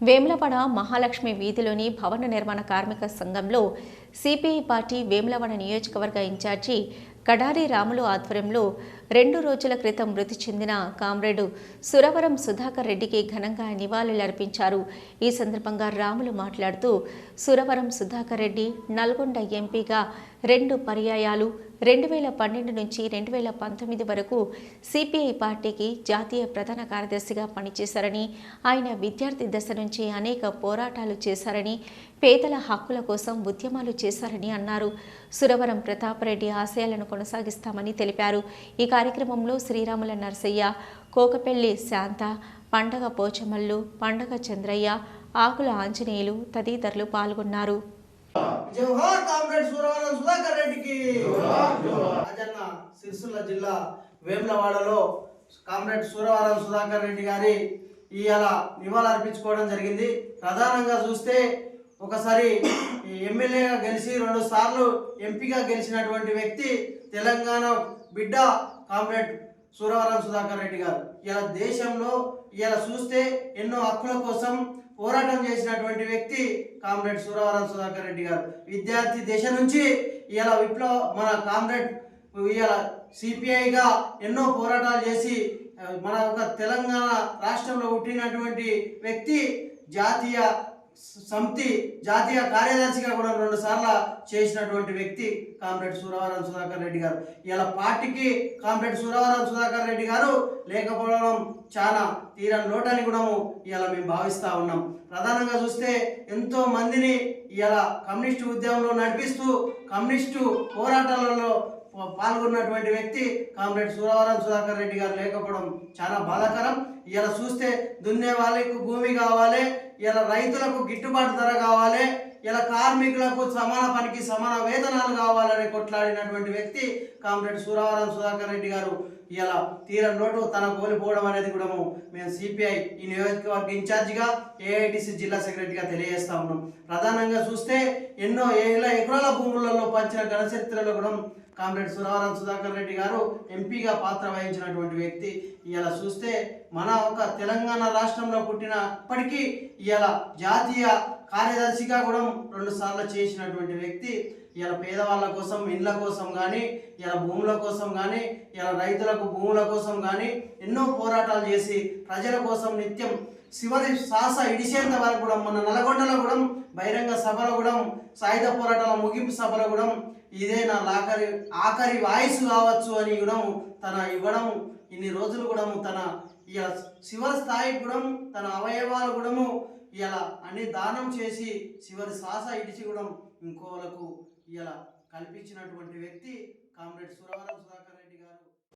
వేములవాడ మహాలక్ష్మి వీధిలోని భవన నిర్మాణ కార్మిక సంఘంలో సిపిఐ పార్టీ వేములవాడ నియోజకవర్గ ఇన్ఛార్జి కడారి రాములు ఆధ్వర్యంలో రెండు రోజుల క్రితం మృతి చెందిన కామ్రేడు సురవరం సుధాకర్ రెడ్డికి ఘనంగా నివాళులర్పించారు. ఈ సందర్భంగా రాములు మాట్లాడుతూ సురవరం సుధాకర్ రెడ్డి నల్గొండ ఎంపీగా రెండు పర్యాయాలు. రెండు వేల పన్నెండు నుంచి రెండు వేల పంతొమ్మిది వరకు సిపిఐ పార్టీకి జాతీయ ప్రధాన కార్యదర్శిగా పనిచేశారని ఆయన విద్యార్థి దశ నుంచి అనేక పోరాటాలు చేశారని పేదల హక్కుల కోసం ఉద్యమాలు చేశారని అన్నారు. సురవరం ప్రతాపరెడ్డి ఆశయాలను కొనసాగిస్తామని తెలిపారు. ఈ కార్యక్రమంలో శ్రీరాముల నర్సయ్య కోకపెల్లి శాంత పండగ పోచమల్లు పండగ చంద్రయ్య ఆకుల ఆంజనేయులు తదితరులు పాల్గొన్నారు. జవహర్ కామ్రేడ్ సూరవరం సుధాకర్ రెడ్డికి. రాజన్న సిరిసిల్ల జిల్లా వేములవాడలో కామ్రేడ్ సూరవరం సుధాకర్ రెడ్డి గారి ఇవాళ నివాళులు అర్పించుకోవడం జరిగింది. ప్రధానంగా చూస్తే ఒకసారి ఎమ్మెల్యేగా గెలిచి రెండు సార్లు ఎంపీగా గెలిచినటువంటి వ్యక్తి తెలంగాణ బిడ్డ కామ్రేడ్ సూరవరం సుధాకర్ రెడ్డి గారు. ఇలా దేశంలో ఇలా చూస్తే ఎన్నో హక్కుల కోసం పోరాటం చేసినటువంటి వ్యక్తి కామ్రేడ్ సూరవరం సుధాకర్ రెడ్డి గారు. విద్యార్థి దశ నుంచి ఇలా విప్లవ మన కామ్రేడ్ ఇవాళ సిపిఐగా ఎన్నో పోరాటాలు చేసి మన ఒక తెలంగాణ రాష్ట్రంలో పుట్టినటువంటి వ్యక్తి జాతీయ సమితి జాతీయ కార్యదర్శిగా కూడా రెండు సార్లు చేసినటువంటి వ్యక్తి కామ్రేడ్ సూరవరం సుధాకర్ రెడ్డి గారు. ఇలా పార్టీకి కామ్రేడ్ సూరవరం సుధాకర్ రెడ్డి గారు లేకపోవడం చాలా తీరని లోటని కూడా ఇలా మేము భావిస్తూ ఉన్నాం. ప్రధానంగా చూస్తే ఎంతో మందిని ఇలా కమ్యూనిస్టు ఉద్యమంలో నడిపిస్తూ కమ్యూనిస్టు పోరాటాలలో పాల్గొన్నటువంటి వ్యక్తి కామ్రేడ్ సూరవరం సుధాకర్ రెడ్డి గారు లేకపోవడం చాలా బాధాకరం. ఇలా చూస్తే దున్నే వాళ్ళకు భూమి కావాలి ఇలా రైతులకు గిట్టుబాటు ధర కావాలి ఇలా కార్మికులకు సమాన పనికి సమాన వేతనాలు కావాలని కొట్లాడినటువంటి వ్యక్తి కామ్రేడ్ సూరవరం సుధాకర్ రెడ్డి గారు. ఇలా తీర నోటు తన కోల్పోవడం అనేది కూడా మేము సిపిఐ ఈ నియోజకవర్గ ఇన్ఛార్జిగా ఏఐటిసి జిల్లా సెక్రటరీగా తెలియజేస్తా ఉన్నాం. ప్రధానంగా చూస్తే ఎన్నో ఏళ్ళ ఎకరాల భూములలో పంచిన ఘనచరిత్రలో కూడా కామ్రేడ్ సురవరం సుధాకర్ రెడ్డి గారు ఎంపీగా పాత్ర వహించినటువంటి వ్యక్తి. ఇలా చూస్తే మన ఒక తెలంగాణ రాష్ట్రంలో పుట్టినప్పటికీ ఇలా జాతీయ కార్యదర్శిగా కూడా రెండు సార్లు చేసినటువంటి వ్యక్తి ఇలా పేదవాళ్ళ కోసం ఇండ్ల కోసం కానీ ఇలా భూముల కోసం కానీ ఇలా రైతులకు భూముల కోసం కానీ ఎన్నో పోరాటాలు చేసి ప్రజల కోసం నిత్యం చివరి శ్వాస ఇడిసేంత వరకు కూడా మన నల్గొండలో కూడా బహిరంగ సభలో కూడా సాయుధ పోరాటాల ముగింపు సభలో కూడా ఇదే నా లాకరి ఆఖరి వాయిస్ కావచ్చు అని కూడా తన ఇవ్వడం ఇన్ని రోజులు కూడా తన ఇలా చివరి స్థాయి కూడా తన అవయవాలు కూడా ఇలా అన్ని దానం చేసి చివరి శ్వాస ఇడిచి కూడా ఇంకోలకు ఇలా కల్పించినటువంటి వ్యక్తి కామ్రేడ్ సురవరం సుధాకర్